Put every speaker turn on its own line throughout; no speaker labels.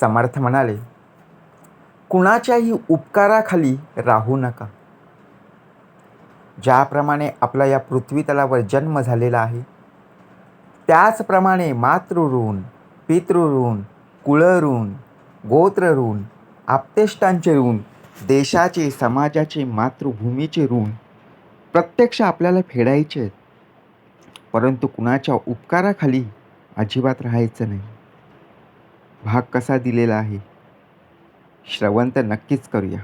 समर्थ म्हणाले कुणाच्याही उपकाराखाली राहू नका. ज्याप्रमाणे आपला या पृथ्वीतलावर जन्म झालेला आहे त्याचप्रमाणे मातृऋण पितृऋण कुळऋण गोत्रऋण आप्तेष्टांचे ऋण देशाचे समाजाचे मातृभूमीचे ऋण प्रत्यक्ष आपल्याला फेडायचे आहेत. परंतु कुणाच्या उपकाराखाली अजिबात राहायचं नाही. भाग कसा दिलेला आहे? श्रवण तर नक्कीच करूया.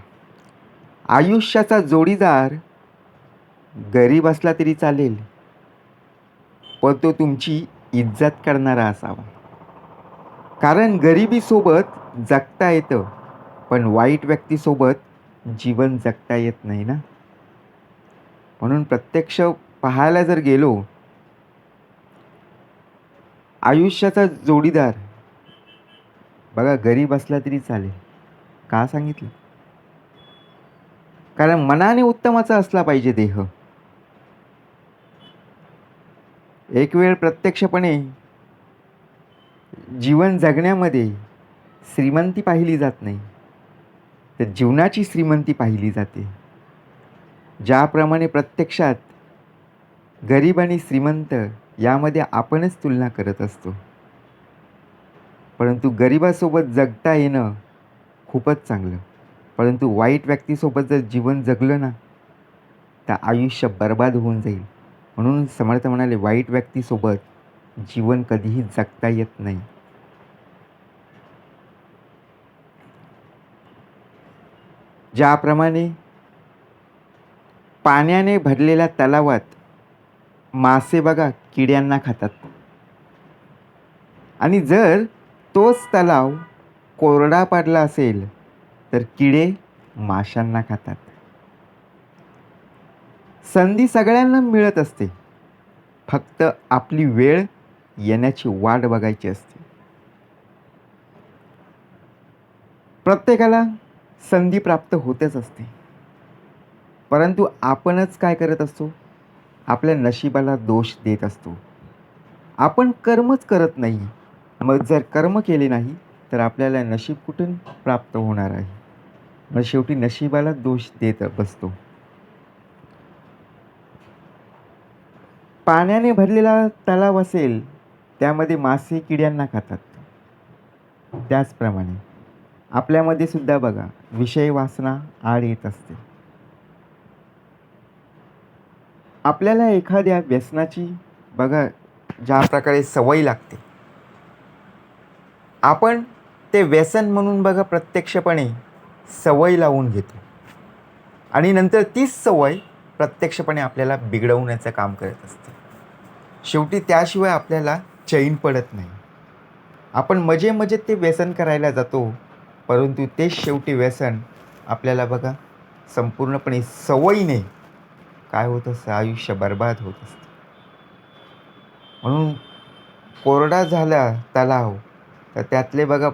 आयुष्याचा जोडीदार गरीब असला तरी चालेल पण तो तुमची इज्जत करणारा असावा. कारण गरिबीसोबत जगता येतं पण वाईट व्यक्तीसोबत जीवन जगता येत नाही ना? म्हणून प्रत्यक्ष पाहायला जर गेलो आयुष्याचा जोडीदार बघा गरीब असला तरी चालेल. का सांगितलं? कारण मनाने उत्तमाचा असला पाहिजे देह. एक वेळ प्रत्यक्षपणे जीवन जगण्यामध्ये श्रीमंती पाहिली जात नाही तर जीवनाची श्रीमंती पाहिली जाते. ज्याप्रमाणे प्रत्यक्षात गरीब आणि श्रीमंत यामध्ये आपणच तुलना करत असतो. परंतु गरिबासोबत जगता येणं खूपच चांगलं. परंतु वाईट व्यक्तीसोबत जर जीवन जगलं ना तर आयुष्य बर्बाद होऊन जाईल. म्हणून समर्थ म्हणाले वाईट व्यक्तीसोबत जीवन कधीही जगता येत नाही. ज्याप्रमाणे पाण्याने भरलेल्या तलावात मासे बघा किड्यांना खातात. आणि जर तोच तलाव कोरडा पडला असेल तर किडे माशांना खातात. संधी सगळ्यांना मिळत असते. फक्त आपली वेळ येण्याची वाट बघायची असते. प्रत्येकाला संधी प्राप्त होतेच असते. परंतु आपणच काय करत असतो? आपल्या नशिबाला दोष देत असतो. आपण कर्मच करत नाही. मग जर कर्म केले नाही तर आपल्याला नशीब कुठून प्राप्त होणार आहे? मग शेवटी नशिबाला दोष देत बसतो. पाण्याने भरलेला तलाव असेल त्यामध्ये मासे किड्यांना खातात. त्याचप्रमाणे आपल्यामध्ये सुद्धा बघा विषय वासना आड येत असते. आपल्याला एखाद्या व्यसनाची बघा ज्या प्रकारे सवय लागते. आपण ते व्यसन म्हणून बघा प्रत्यक्षपणे सवय लावून घेतो. आणि नंतर तीच सवय प्रत्यक्षपणे आपल्याला बिघडवण्याचं काम करत असते. शेवटी त्याशिवाय आपल्याला चैन पडत नाही. आपण मजे मजेत ते व्यसन करायला जातो परंतु तेच शेवटी व्यसन आपल्याला बघा संपूर्णपणे सवयीने काय होत असतं? आयुष्य बर्बाद होत असतं. म्हणून कोरडा झाला तलाव तर त्यातले बघा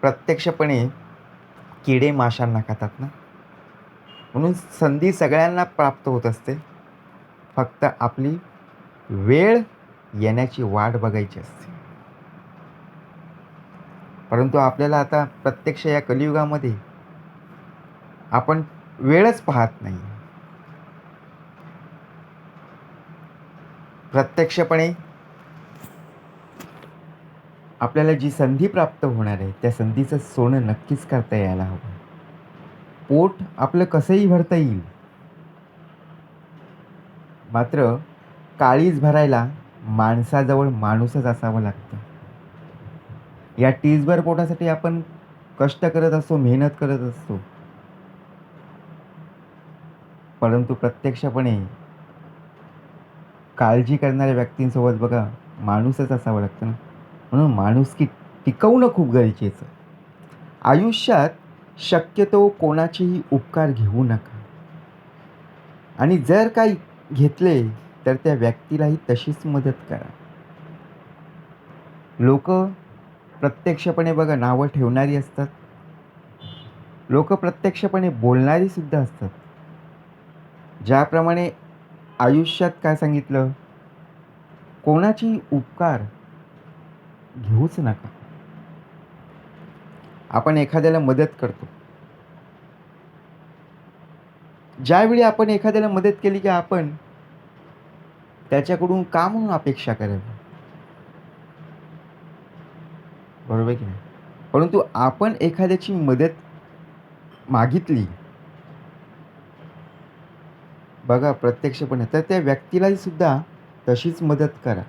प्रत्यक्षपणे किडे माशांना खातात ना? म्हणून संधी सगळ्यांना प्राप्त होत असते. फक्त आपली वेळ येण्याची वाट बघायची असते. परंतु आपल्याला आता प्रत्यक्ष या कलियुगामध्ये आपण वेळच पाहत नाही. प्रत्यक्षपणे आपल्याला जी संधी प्राप्त होणार आहे त्या संधीचं सोनं नक्कीच करता यायला हवं. पोट आपलं कसंही भरता येईल. मात्र काळीज भरायला माणसाजवळ माणूसच असावं लागतं. या टीजभर पोटासाठी आपण कष्ट करत असतो मेहनत करत असतो. परंतु प्रत्यक्षपणे काळजी करणाऱ्या व्यक्तींसोबत बघा माणूसच असावं लागतं ना. म्हणून माणुसकी टिकवणं खूप गरजेचं. आयुष्यात शक्यतो कोणाचेही उपकार घेऊ नका. आणि जर काही घेतले तर त्या व्यक्तीलाही तशीच मदत करा. लोक प्रत्यक्षपणे बघा नावं ठेवणारी असतात. लोक प्रत्यक्षपणे बोलणारी सुद्धा असतात. ज्याप्रमाणे आयुष्यात काय सांगितलं? कोणाची उपकार घेऊच नका. आपण एखाद्याला मदत करतो. ज्यावेळी आपण एखाद्याला मदत केली की आपण त्याच्याकडून का म्हणून अपेक्षा करावी. बरोबर की नाही? परंतु आपण एखाद्याची मदत मागितली. बघा प्रत्यक्षपणे तर त्या व्यक्तीलाही सुद्धा तशीच मदत करा.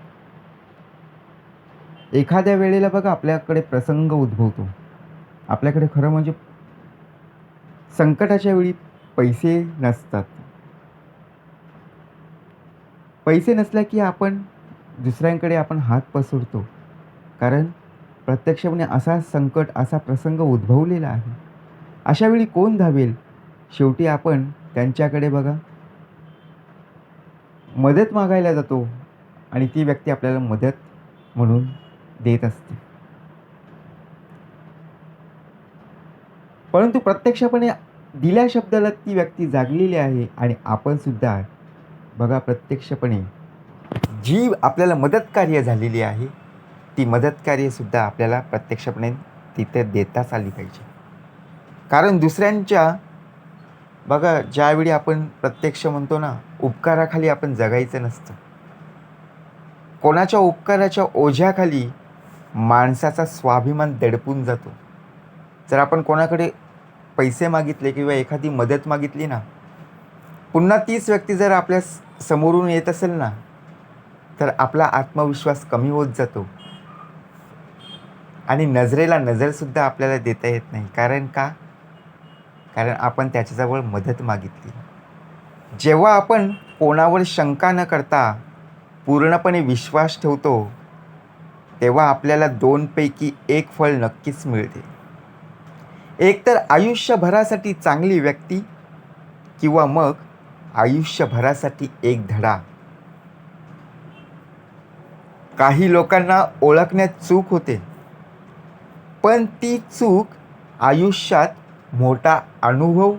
एखाद्या वेळेला बघा आपल्याकडे प्रसंग उद्भवतो. आपल्याकडे खरं म्हणजे संकटाच्या वेळी पैसे नसतात. पैसे नसल्या की आपण दुसऱ्यांकडे आपण हात पसरतो. कारण प्रत्यक्षपणे असा संकट असा प्रसंग उद्भवलेला आहे. अशा वेळी कोण धावेल? शेवटी आपण त्यांच्याकडे बघा. मदत मागायला जातो आणि ती व्यक्ती आपल्याला मदत म्हणून देत असते. परंतु प्रत्यक्षपणे दिल्या शब्दाला ती व्यक्ती जागलेली आहे आणि आपण सुद्धा बघा प्रत्यक्षपणे जी आपल्याला मदतकार्य झालेली आहे. ती मदतकार्यसुद्धा आपल्याला प्रत्यक्षपणे तिथे देताच आली पाहिजे. कारण दुसऱ्यांच्या बघा ज्यावेळी आपण प्रत्यक्ष म्हणतो ना उपकाराखाली आपण जगायचं नसतं. कोणाच्या उपकाराच्या ओझ्याखाली माणसाचा स्वाभिमान दडपून जातो. जर आपण कोणाकडे पैसे मागितले किंवा एखादी मदत मागितली ना पुन्हा तीच व्यक्ती जर आपल्या समोरून येत असेल ना तर आपला आत्मविश्वास कमी होत जातो. आणि नजरेला नजरसुद्धा आपल्याला देता येत नाही. कारण का? कारण आपण त्याच्याजवळ मदत मागितली. जेव्हा आपण कोणावर शंका न करता पूर्णपणे विश्वास ठेवतो तेव्हा आपल्याला दोनपैकी एक फळ नक्कीच मिळते. एक तर आयुष्यभरासाठी चांगली व्यक्ती किंवा मग आयुष्यभरासाठी एक धडा. काही लोकांना ओळखण्यात चूक होते पण ती चूक आयुष्यात मोठा अनुभव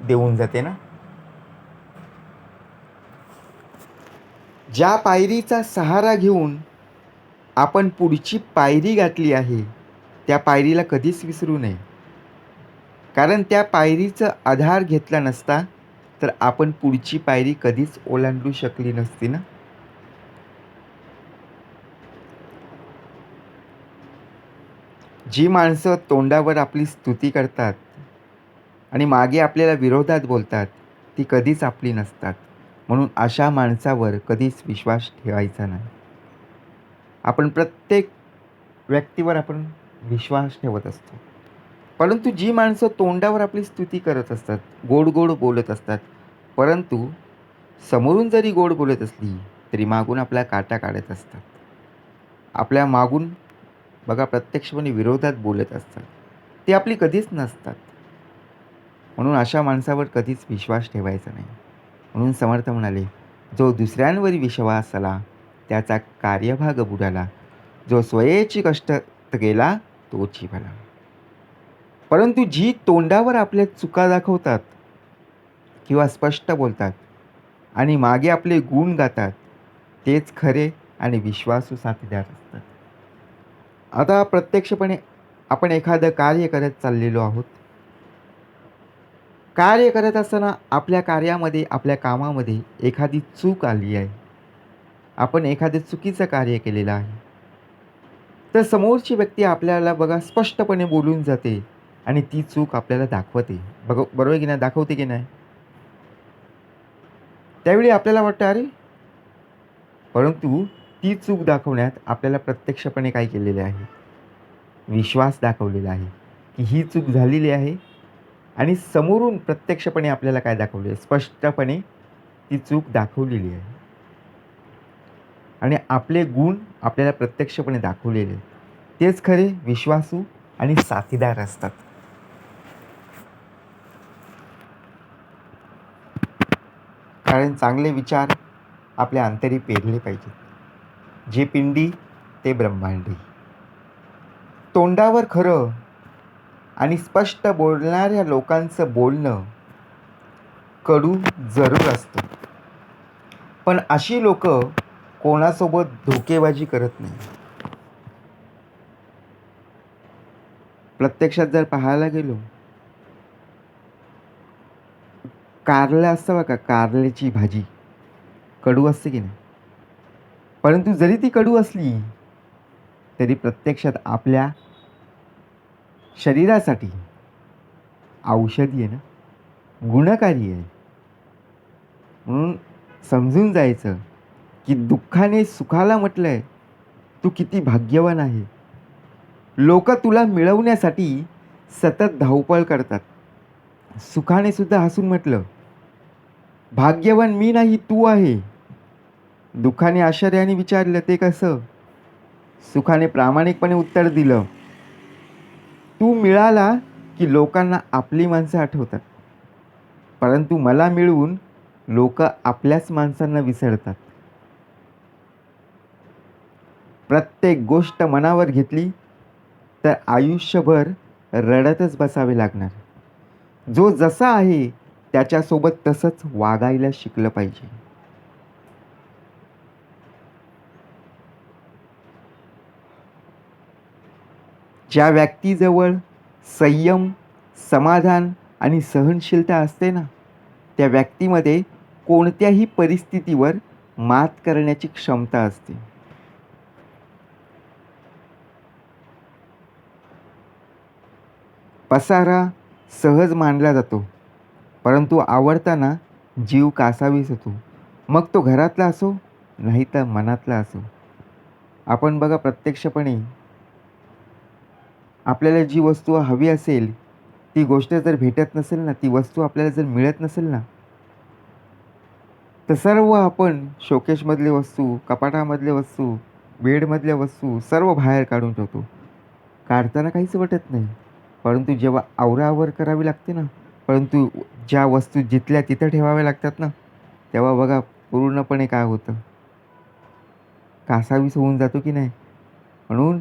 देऊन जाते ना. ज्या पायरीचा सहारा घेऊन आपण पुढची पायरी गाठली आहे त्या पायरीला कधीच विसरू नये. कारण त्या पायरीचा आधार घेतला नसता तर आपण पुढची पायरी कधीच ओलांडू शकली नसती ना? जी माणसं तोंडावर आपली स्तुती करतात आणि मागे आपल्याला विरोधात बोलतात ती कधीच आपली नसतात. म्हणून अशा माणसावर कधीच विश्वास ठेवायचा नाही. आपण प्रत्येक व्यक्तीवर आपण विश्वास ठेवत असतो. परंतु जी माणसं तोंडावर आपली स्तुती करत असतात गोड गोड बोलत असतात परंतु समोरून जरी गोड बोलत असली तरी मागून आपला काटा काढत असतात. आपल्या मागून बघा प्रत्यक्षपणे विरोधात बोलत असतात. ते आपली कधीच नसतात. म्हणून अशा माणसावर कधीच विश्वास ठेवायचा नाही. म्हणून समर्थ म्हणाले जो दुसऱ्यांवर विश्वास आला त्याचा कार्यभाग बुडाला. जो स्वयेची कष्ट गेला तो भला परंतु जी तोंडावर आपल्या चुका दाखवतात किंवा स्पष्ट बोलतात आणि मागे आपले गुण गातात तेच खरे आणि विश्वासू साथीदार असतात. आता प्रत्यक्षपणे आपण एखादं कार्य करत चाललेलो आहोत. कार्य करत असताना आपल्या कार्यामध्ये आपल्या कामामध्ये एखादी चूक आली आहे. आपण एखादं चुकीचं कार्य केलेलं आहे. तर समोरची व्यक्ती आपल्याला बघा स्पष्टपणे बोलून जाते आणि ती चूक आपल्याला दाखवते. बघ बरोबर की नाही? दाखवते की नाही? त्यावेळी आपल्याला वाटतं अरे! परंतु ती चूक दाखवण्यात आपल्याला प्रत्यक्षपणे काय केलेले आहे? विश्वास दाखवलेला आहे की ही चूक झालेली आहे आणि समोरून प्रत्यक्षपणे आपल्याला काय दाखवले स्पष्टपणे ती चूक दाखवलेली आहे. आणि आपले गुण आपल्याला प्रत्यक्षपणे दाखवलेले. तेच खरे विश्वासू आणि साथीदार असतात. कारण चांगले विचार आपल्या अंतरी पेरले पाहिजेत. जे पिंडी ते ब्रह्मांडी. तोंडावर खरं आणि स्पष्ट बोलणाऱ्या लोकांचं बोलणं कडू जरूर असतं. पण अशी लोकं कोणासोबत धोकेबाजी करत नाही. प्रत्यक्षात जर पाहायला गेलो कारलं असतं बघा कारल्याची भाजी. कडू असते की नाही? परंतु जरी ती कडू असली तरी प्रत्यक्षात आपल्या शरीरासाठी औषधी आहे ना? गुणकारी आहे. म्हणून समजून जायचं की दुःखाने सुखाला म्हटलंय तू किती भाग्यवान आहे. लोक तुला मिळवण्यासाठी सतत धावपळ करतात. सुखाने सुद्धा हसून म्हटलं भाग्यवान मी नाही तू आहे. दुःखाने आश्चर्याने विचारलं ते कसं? सुखाने प्रामाणिकपणे उत्तर दिलं तू मिळाला की लोकांना आपली माणसं आठवतात परंतु मला मिळवून लोक आपल्याच माणसांना विसरतात. प्रत्येक गोष्ट मनावर घेतली तर आयुष्यभर रडतच बसावे लागणार. जो जसा आहे त्याच्यासोबत तसंच वागायला शिकलं पाहिजे. ज्या व्यक्तीजवळ संयम समाधान आणि सहनशीलता असते ना त्या व्यक्तीमध्ये कोणत्याही परिस्थितीवर मात करण्याची क्षमता असते. पसारा सहज मानला जातो. परंतु आवडताना जीव कासावीस होतो. मग तो घरातला असो नाही तर मनातला असो. आपण बघा प्रत्यक्षपणे आपल्याला जी वस्तू हवी असेल ती गोष्ट जर भेटत नसेल ना ती वस्तू आपल्याला जर मिळत नसेल ना तर सर्व आपण शोकेशमधले वस्तू कपाटामधले वस्तू बेडमधल्या वस्तू सर्व बाहेर काढून ठेवतो. काढताना काहीच वाटत नाही. परंतु जेव्हा आवरावर करावी लागते ना परंतु ज्या वस्तू जिथल्या तिथं ठेवाव्या लागतात ना तेव्हा बघा पूर्णपणे काय होतं. कासावीस होऊन जातो की नाही? म्हणून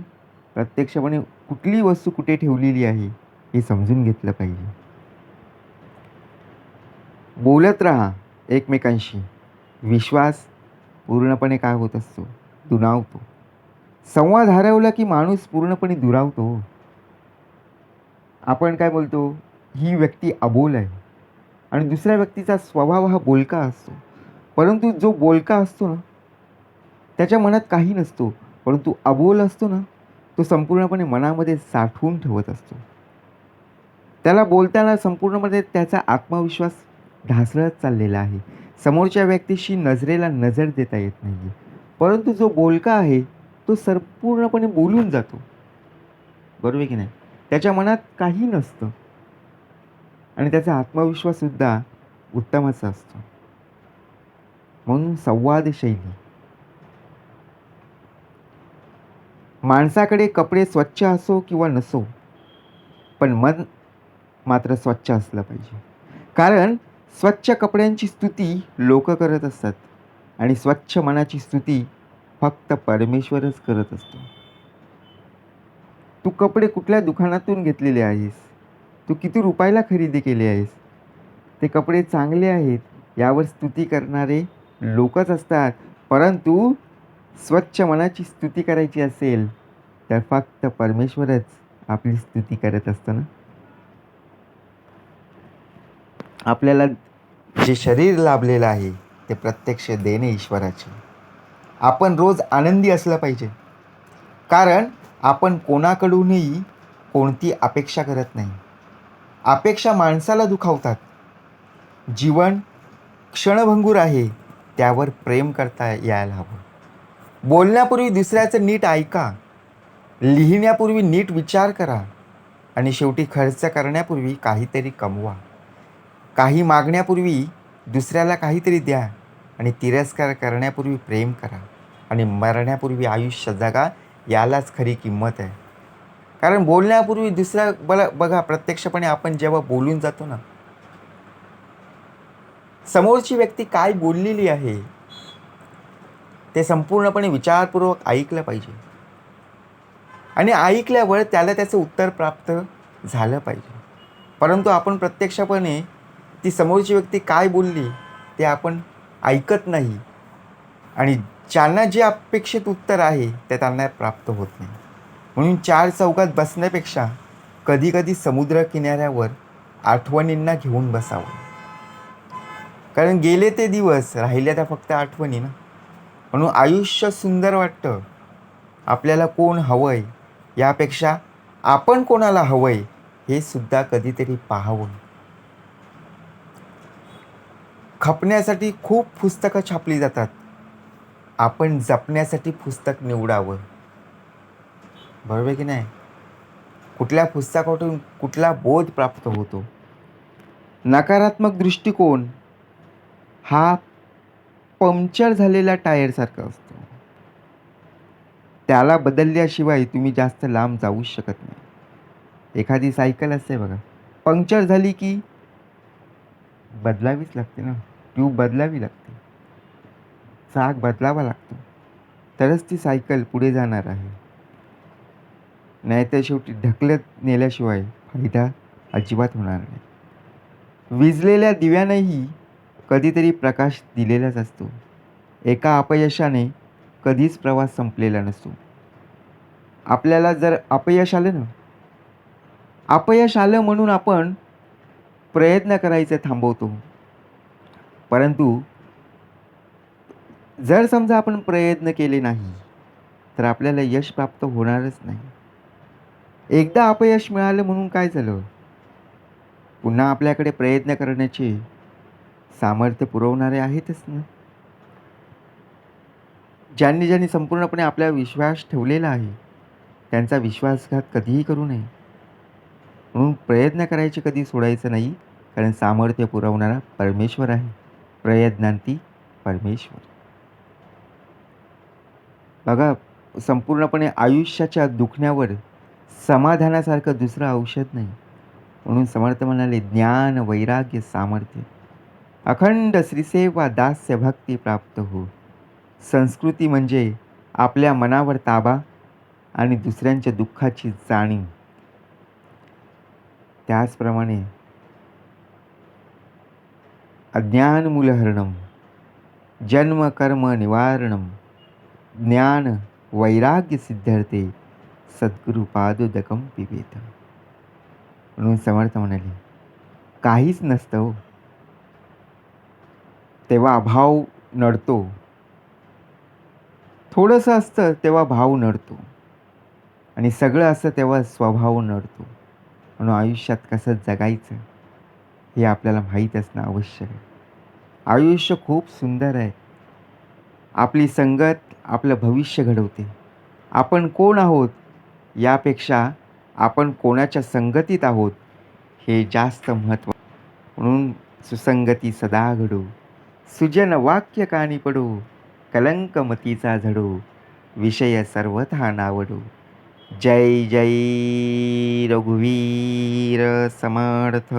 प्रत्यक्षपणे कुठली वस्तू कुठे ठेवलेली आहे हे समजून घेतलं पाहिजे. बोलत राहा एकमेकांशी. विश्वास पूर्णपणे काय होत असतो? दुणावतो. संवाद हरवला की माणूस पूर्णपणे दुरावतो हो. आपण काय बोलतो? ही व्यक्ती अबोल आहे. आणि दुसऱ्या व्यक्तीचा स्वभाव हा बोलका असतो. परंतु जो बोलका असतो ना त्याच्या मनात काही नसतो. परंतु अबोल असतो ना तो संपूर्णपणे मनामध्ये साठवून ठेवत असतो. त्याला बोलताना संपूर्णपणे त्याचा आत्मविश्वास ढासळत चाललेला आहे. समोरच्या व्यक्तीशी नजरेला नजर देता येत नाही परंतु जो बोलका आहे तो संपूर्णपणे बोलून जातो. बरोबर की नाही? त्याच्या मनात काही नसतं. आणि त्याचा आत्मविश्वाससुद्धा उत्तमाचा असतो. म्हणून संवाद शैली. माणसाकडे कपडे स्वच्छ असो किंवा नसो पण मन मात्र स्वच्छ असलं पाहिजे. कारण स्वच्छ कपड्यांची स्तुती लोक करत असतात. आणि स्वच्छ मनाची स्तुती फक्त परमेश्वरच करत असतो. तू कपडे कुठल्या दुकानातून घेतलेले आहेस? तू किती रुपयाला खरेदी केले आहेस? ते कपडे चांगले आहेत यावर स्तुती करणारे लोकच असतात. परंतु स्वच्छ मनाची स्तुती करायची असेल तर फक्त परमेश्वरच आपली स्तुती करत असतो ना? आपल्याला जे शरीर लाभलेलं आहे ते प्रत्यक्ष देणे ईश्वराचे. आपण रोज आनंदी असलं पाहिजे. कारण आपण कोणाकडूनही कोणती अपेक्षा करत नाही. अपेक्षा माणसाला दुखावतात. जीवन क्षणभंगूर आहे त्यावर प्रेम करता यायला हवं. बोलण्यापूर्वी दुसऱ्याचं नीट ऐका. लिहिण्यापूर्वी नीट विचार करा. आणि शेवटी खर्च करण्यापूर्वी काहीतरी कमवा. काही मागण्यापूर्वी दुसऱ्याला काहीतरी द्या. आणि तिरस्कार करण्यापूर्वी प्रेम करा. आणि मरण्यापूर्वी आयुष्य जगा. यालाच खरी किंमत आहे. कारण बोलण्यापूर्वी दुसऱ्या बला बघा प्रत्यक्षपणे आपण जेव्हा बोलून जातो ना समोरची व्यक्ती काय बोललेली आहे ते संपूर्णपणे विचारपूर्वक ऐकलं पाहिजे. आणि ऐकल्यावर त्याला त्याचं उत्तर प्राप्त झालं पाहिजे. परंतु आपण प्रत्यक्षपणे ती समोरची व्यक्ती काय बोलली ते आपण ऐकत नाही. आणि ज्यांना जे अपेक्षित उत्तर आहे ते त्यांना प्राप्त होत नाही. म्हणून चार चौकात बसण्यापेक्षा कधीकधी समुद्र किनाऱ्यावर आठवणींना घेऊन बसावं. कारण गेले ते दिवस राहिल्या त्या फक्त आठवणी ना. म्हणून आयुष्य सुंदर वाटतं. आपल्याला कोण हवंय यापेक्षा आपण कोणाला हवंय हे सुद्धा कधीतरी पाहावं. खपण्यासाठी खूप पुस्तकं छापली जातात. आपण जपण्यासाठी पुस्तक निवडावं. बरोबर की नाही? कुठल्या पुस्तकातून कुठला बोध प्राप्त होतो? नकारात्मक दृष्टिकोन हा पंक्चर झालेला टायरसारखा असतो. त्याला बदलल्याशिवाय तुम्ही जास्त लांब जाऊच शकत नाही. एखादी सायकल असते बघा. पंक्चर झाली की बदलावीच लागते ना. ट्यूब बदलावी लागते. चाक बदलावा लागतो. तरच ती सायकल पुढे जाणार आहे. नाहीतर शेवटी ढकलत नेल्याशिवाय फायदा अजिबात होणार नाही. विजलेल्या दिव्यानेही कधीतरी प्रकाश दिलेलाच असतो. एका अपयशाने कधीच प्रवास संपलेला नसतो. आपल्याला जर अपयश आलं ना? अपयश आलं म्हणून आपण प्रयत्न करायचं थांबवतो. परंतु जर समजा आपण प्रयत्न केले नाही तर आपल्याला यश प्राप्त होणारच नाही. एकदा अपयश मिळालं म्हणून काय झालं? पुन्हा आपल्याकडे प्रयत्न करण्याचे सामर्थ्य पुरवणारे आहेतच ना? ज्यांनी ज्यांनी संपूर्णपणे आपल्यावर विश्वास ठेवलेला आहे त्यांचा विश्वासघात कधीही करू नये. म्हणून प्रयत्न करायचे कधी सोडायचं नाही कारण सामर्थ्य पुरवणारा परमेश्वर आहे. प्रयत्नांती परमेश्वर. बघा संपूर्णपणे आयुष्याच्या दुखण्यावर समाधानासारखं दुसरं औषध नाही. म्हणून समर्थ म्हणाले ज्ञान वैराग्य सामर्थ्य अखंड श्रीसेवा दास्य भक्ती प्राप्त हो. संस्कृती म्हणजे आपल्या मनावर ताबा आणि दुसऱ्यांच्या दुःखाची जाणीव. त्याचप्रमाणे अज्ञानमूलहरणम जन्म कर्म निवारणम ज्ञान वैराग्य सिद्धार्थे सद्गुरु पिबेत म्हणून समर्थ म्हणाले काहीच नसतं हो. तेव्हा अभाव नडतो. थोडंसं असतं तेव्हा भाव नडतो. आणि सगळं असतं तेव्हा स्वभाव नडतो. म्हणून आयुष्यात कसं जगायचं हे आपल्याला माहीत असणं आवश्यक आहे. आयुष्य खूप सुंदर आहे. आपली संगत आपलं भविष्य घडवते. आपण कोण आहोत यापेक्षा आपण कोणाच्या संगतीत आहोत हे जास्त महत्त्व म्हणून सुसंगती सदा घडो. सुजन वाक्य कानी पडो. कलंकमतीचा झडो. विषय सर्वथा नावडो. जय जय रघुवीर समर्थ.